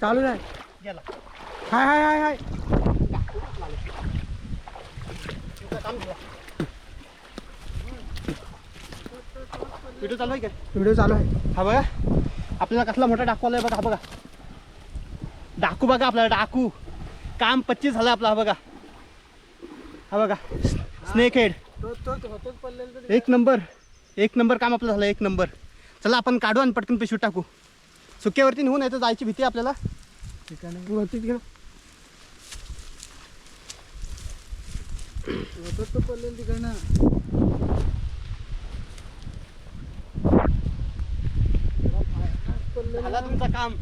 चालू गेला हाय हाय हाय हाय. व्हिडिओ चालू आहे काय व्हिडिओ चालू आहे. हा बघा. आपल्याला कसला मोठा डाकू आलाय बघा हा बघा. डाकू बघा आपल्याला डाकू. काम पच्चीस झालं आपला हा बघा. हा बघा. स्नेक हेड एक नंबर. एक नंबर काम आपलं झालं एक नंबर. चला आपण काढू आणि पटकन पिशवीत टाकू. सुक्यावरती नेऊन नाही तर जायची भीती आपल्याला. ठिकाणी वरतीच घ्या होतोच तो पडलेला तिकडनं झाला तुमचं काम.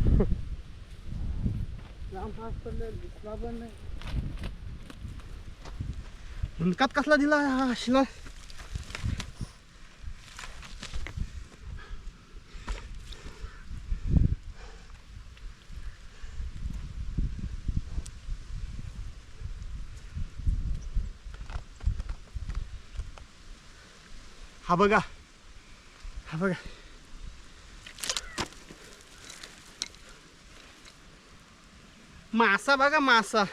जाम फास्ट पडलेला नाही. कसला दिला हा शिला हा बघा. हा बघा. मासा बघा मासा.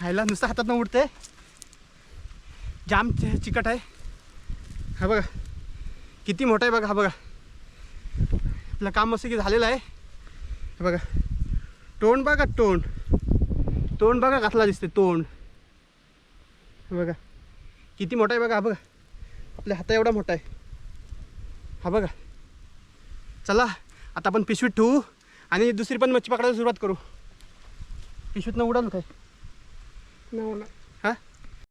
खायला नुसतं हातात उडते जाम चि- चिकट आहे. हा बघा. किती मोठा आहे बघा हा बघा. आपलं काम असं की झालेलं आहे. हे बघा. तोंड बघा तोंड. तोंड बघा कसला दिसते तोंड. बघा. किती मोठा आहे बघा हा बघा. आपल्या हाता एवढा मोठा आहे. हा बघा. चला आता आपण पिशवीत ठेवू आणि दुसरी पण मच्छी पकडायला सुरुवात करू. पिशवीतनं उडाल काय? नाही